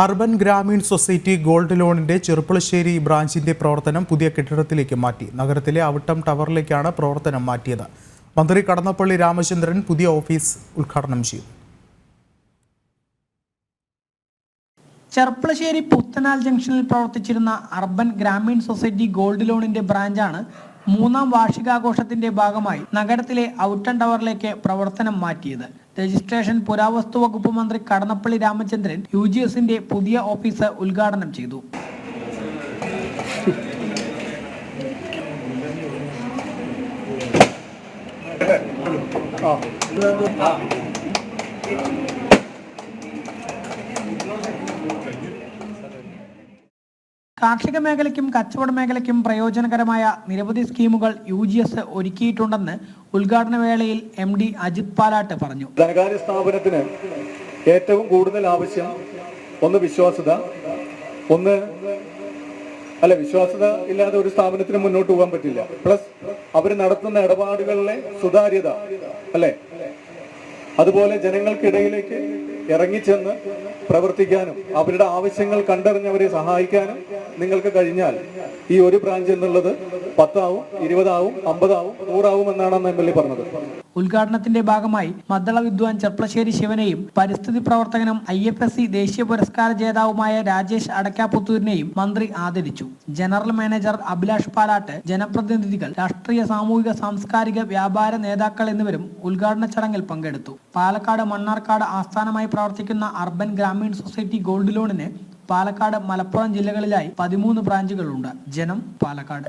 Urban Grameen society gold ലോണിന്റെ ചെറുപ്പുളശ്ശേരി ബ്രാഞ്ചിന്റെ പ്രവർത്തനം പുതിയ കെട്ടിടത്തിലേക്ക് മാറ്റി. നഗരത്തിലെ അവിട്ടം ടവറിലേക്കാണ് പ്രവർത്തനം മാറ്റിയത്. മന്ത്രി കടന്നപ്പള്ളി രാമചന്ദ്രൻ പുതിയ ഓഫീസ് ഉദ്ഘാടനം ചെയ്തു. ചെർപ്പളശ്ശേരി പുത്തനാൽ ജംഗ്ഷനിൽ പ്രവർത്തിച്ചിരുന്ന അർബൻ ഗ്രാമീൺ സൊസൈറ്റി ഗോൾഡ് ലോണിന്റെ ബ്രാഞ്ചാണ് മൂന്നാം വാർഷികാഘോഷത്തിന്റെ ഭാഗമായി നഗരത്തിലെ ഔട്ടൺ ടവറിലേക്ക് പ്രവർത്തനം മാറ്റിയത്. രജിസ്ട്രേഷൻ പുരാവസ്തു വകുപ്പ് മന്ത്രി കടന്നപ്പള്ളി രാമചന്ദ്രൻ യു ജി എസിന്റെ പുതിയ ഓഫീസ് ഉദ്ഘാടനം ചെയ്തു. കാർഷിക മേഖലയ്ക്കും കച്ചവട മേഖലയ്ക്കും പ്രയോജനകരമായ നിരവധി സ്കീമുകൾ യു ജി എസ് ഒരുക്കിയിട്ടുണ്ടെന്ന് ഉദ്ഘാടന വേളയിൽ എം ഡി അജിത് പാലാട്ട് പറഞ്ഞു. ധനകാര്യ സ്ഥാപനത്തിന് ഏറ്റവും കൂടുതൽ ആവശ്യം ഒന്ന് വിശ്വാസ്യത ഒന്ന് അല്ല വിശ്വാസ്യത ഇല്ലാതെ ഒരു സ്ഥാപനത്തിന് മുന്നോട്ട് പോകാൻ പറ്റില്ല. പ്ലസ് അവർ നടത്തുന്ന ഇടപാടുകളിലെ സുതാര്യത അല്ലെ? അതുപോലെ ജനങ്ങൾക്കിടയിലേക്ക് ഇറങ്ങിച്ചെന്ന് പ്രവർത്തിക്കാനും അവരുടെ ആവശ്യങ്ങൾ കണ്ടറിഞ്ഞവരെ സഹായിക്കാനും നിങ്ങൾക്ക് കഴിഞ്ഞാൽ ഈ ഒരു ബ്രാഞ്ച് എന്നുള്ളത് പത്താവും ഇരുപതാവും അമ്പതാവും നൂറാവും എന്നാണ് അന്ന് എം എൽ എ പറഞ്ഞത്. ഉദ്ഘാടനത്തിന്റെ ഭാഗമായി മദ്ദള വിദ്വാൻ ചെർപ്പളശ്ശേരി ശിവനെയും പരിസ്ഥിതി പ്രവർത്തകനും ഐ എഫ് എസ് സി ദേശീയ പുരസ്കാര ജേതാവുമായ രാജേഷ് അടക്കാപുത്തൂരിനെയും മന്ത്രി ആദരിച്ചു. ജനറൽ മാനേജർ അഭിലാഷ് പാലാട്ട് ജനപ്രതിനിധികൾ രാഷ്ട്രീയ സാമൂഹിക സാംസ്കാരിക വ്യാപാര നേതാക്കൾ എന്നിവരും ഉദ്ഘാടന ചടങ്ങിൽ പങ്കെടുത്തു. പാലക്കാട് മണ്ണാർക്കാട് ആസ്ഥാനമായി പ്രവർത്തിക്കുന്ന അർബൻ ഗ്രാമീൺ സൊസൈറ്റി ഗോൾഡ് ലോണിന് പാലക്കാട് മലപ്പുറം ജില്ലകളിലായി പതിമൂന്ന് ബ്രാഞ്ചുകളുണ്ട്. ജനം പാലക്കാട്.